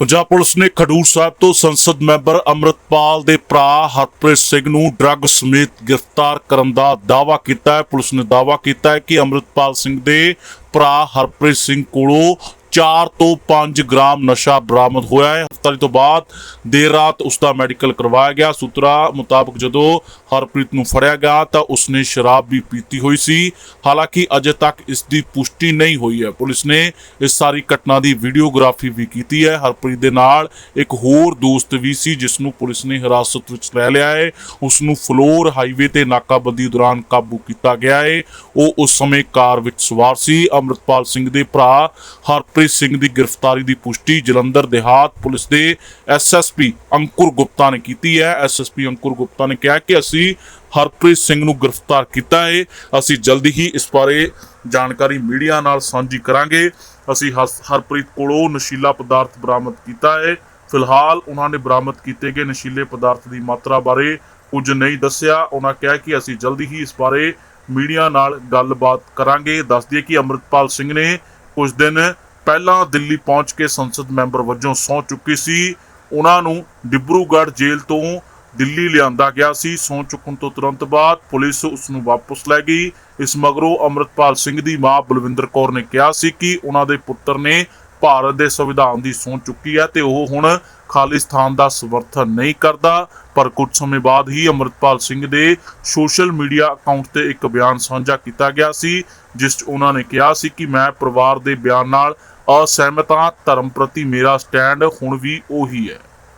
Punjab police ਨੇ ਖਡੂਰ ਸਾਹਿਬ ਤੋਂ ਸੰਸਦ ਮੈਂਬਰ ਅੰਮ੍ਰਿਤਪਾਲ ਦੇ ਭਰਾ ਹਰਪ੍ਰੀਤ ਸਿੰਘ ਨੂੰ ਡਰੱਗ ਸਮੇਤ ਗ੍ਰਿਫਤਾਰ ਕਰਨ ਦਾ ਦਾਅਵਾ ਕੀਤਾ ਹੈ। ਪੁਲਿਸ ਨੇ ਦਾਅਵਾ ਕੀਤਾ ਹੈ ਕਿ ਅੰਮ੍ਰਿਤਪਾਲ ਸਿੰਘ ਦੇ ਭਰਾ ਹਰਪ੍ਰੀਤ ਸਿੰਘ ਕੋਲੋਂ 4 ਤੋਂ 5 ਗ੍ਰਾਮ ਨਸ਼ਾ ਬਰਾਮਦ ਹੋਇਆ ਹੈ। ਹਫ਼ਤਾਰੀ ਤੋਂ ਬਾਅਦ ਦੇਰ ਰਾਤ ਉਸ ਦਾ ਮੈਡੀਕਲ ਕਰਵਾਇਆ ਗਿਆ। ਸੂਤਰਾ ਮੁਤਾਬਕ ਜਦੋਂ ਹਰਪ੍ਰੀਤ ਨੂੰ ਫੜਿਆ ਗਿਆ ਤਾਂ ਉਸਨੇ ਸ਼ਰਾਬ ਵੀ ਪੀਤੀ ਹੋਈ ਸੀ। ਹਾਲਾਂਕਿ ਅਜੇ ਤੱਕ ਇਸ ਦੀ ਪੁਸ਼ਟੀ ਨਹੀਂ ਹੋਈ ਹੈ। ਪੁਲਿਸ ਨੇ ਇਸ ਸਾਰੀ ਘਟਨਾ ਦੀ ਵੀਡੀਓਗ੍ਰਾਫੀ ਵੀ ਕੀਤੀ ਹੈ। ਹਰਪ੍ਰੀਤ ਦੇ ਨਾਲ ਇੱਕ ਹੋਰ ਦੋਸਤ ਵੀ ਸੀ, ਜਿਸ ਨੂੰ ਪੁਲਿਸ ਨੇ ਹਿਰਾਸਤ ਵਿੱਚ ਲੈ ਲਿਆ ਹੈ। ਉਸ ਨੂੰ ਫਲੋਰ ਹਾਈਵੇ ਤੇ ਨਾਕਾਬੰਦੀ ਦੌਰਾਨ ਕਾਬੂ ਕੀਤਾ ਗਿਆ ਹੈ। ਉਹ ਉਸ ਸਮੇਂ ਕਾਰ ਵਿੱਚ ਸਵਾਰ ਸੀ। ਅੰਮ੍ਰਿਤਪਾਲ ਸਿੰਘ ਦੇ ਭਰਾ ਹਰਪ੍ਰੀਤ ਸਿੰਘ ਦੀ ਗ੍ਰਿਫਤਾਰੀ ਦੀ ਪੁਸ਼ਟੀ ਜਲੰਧਰ ਦੇਹਾਤ ਪੁਲਿਸ ਦੇ ਐਸਐਸਪੀ ਅੰਕੁਰ ਗੁਪਤਾ ਨੇ ਕੀਤੀ ਹੈ। ਐਸਐਸਪੀ ਅੰਕੁਰ ਗੁਪਤਾ ਨੇ ਕਿਹਾ ਕਿ ਅਸੀਂ ਹਰਪ੍ਰੀਤ ਸਿੰਘ ਨੂੰ ਗ੍ਰਿਫਤਾਰ ਕੀਤਾ ਹੈ। ਅਸੀਂ ਜਲਦੀ ਹੀ ਇਸ ਬਾਰੇ ਜਾਣਕਾਰੀ ਮੀਡੀਆ ਨਾਲ ਸਾਂਝੀ ਕਰਾਂਗੇ। ਅਸੀਂ ਹਸ- ਹਰਪ੍ਰੀਤ ਕੋਲੋਂ ਨਸ਼ੀਲਾ ਪਦਾਰਥ ਬਰਾਮਦ ਕੀਤਾ ਹੈ। ਫਿਲਹਾਲ ਉਹਨਾਂ ਨੇ ਬਰਾਮਦ ਕੀਤੇ ਗਏ ਨਸ਼ੀਲੇ ਪਦਾਰਥ ਦੀ ਮਾਤਰਾ ਬਾਰੇ ਕੁਝ ਨਹੀਂ ਦੱਸਿਆ। ਉਹਨਾਂ ਕਿਹਾ ਕਿ ਅਸੀਂ ਜਲਦੀ ਹੀ ਇਸ ਬਾਰੇ ਮੀਡੀਆ ਨਾਲ ਗੱਲਬਾਤ ਕਰਾਂਗੇ। ਦੱਸ ਦਈਏ ਕਿ ਅੰਮ੍ਰਿਤਪਾਲ ਸਿੰਘ ਨੇ ਕੁਝ ਦਿਨ ਪਹਿਲਾਂ ਦਿੱਲੀ ਪਹੁੰਚ ਕੇ ਸੰਸਦ ਮੈਂਬਰ ਵਜੋਂ ਸਹੁੰ ਚੁੱਕੀ ਸੀ। ਉਹਨਾਂ ਨੂੰ ਡਿਬਰੂਗੜ ਜੇਲ੍ਹ ਤੋਂ ਦਿੱਲੀ ਲਿਆਂਦਾ ਗਿਆ ਸੀ। ਸਹੁੰ ਚੁੱਕਣ ਤੋਂ ਤੁਰੰਤ ਬਾਅਦ ਪੁਲਿਸ ਉਸ ਨੂੰ ਵਾਪਸ ਲੈ ਗਈ। ਇਸ ਮਗਰੋਂ ਅੰਮ੍ਰਿਤਪਾਲ ਸਿੰਘ ਦੀ ਮਾਂ ਬਲਵਿੰਦਰ ਕੌਰ ਨੇ ਕਿਹਾ ਸੀ ਕਿ ਉਹਨਾਂ ਦੇ ਪੁੱਤਰ ਨੇ ਭਾਰਤ ਦੇ ਸੰਵਿਧਾਨ ਦੀ ਸਹੁੰ ਚੁੱਕੀ ਹੈ ਤੇ ਉਹ ਹੁਣ ਖਾਲਿਸਤਾਨ ਦਾ ਸਮਰਥਨ ਨਹੀਂ ਕਰਦਾ। ਪਰ ਕੁਝ ਸਮੇਂ ਬਾਅਦ ਹੀ ਅੰਮ੍ਰਿਤਪਾਲ ਸਿੰਘ ਦੇ ਸੋਸ਼ਲ ਮੀਡੀਆ ਅਕਾਊਂਟ ਤੇ ਇੱਕ ਬਿਆਨ ਸਾਂਝਾ ਕੀਤਾ ਗਿਆ ਸੀ, ਜਿਸ 'ਚ ਉਹਨਾਂ ਨੇ ਕਿਹਾ ਸੀ ਕਿ ਮੈਂ ਪਰਿਵਾਰ ਦੇ ਬਿਆਨ ਨਾਲ ਅਸਹਿਮਤ ਹਾਂ, ਧਰਮ ਪ੍ਰਤੀ ਮੇਰਾ ਸਟੈਂਡ ਹੁਣ ਵੀ ਉਹੀ ਹੈ।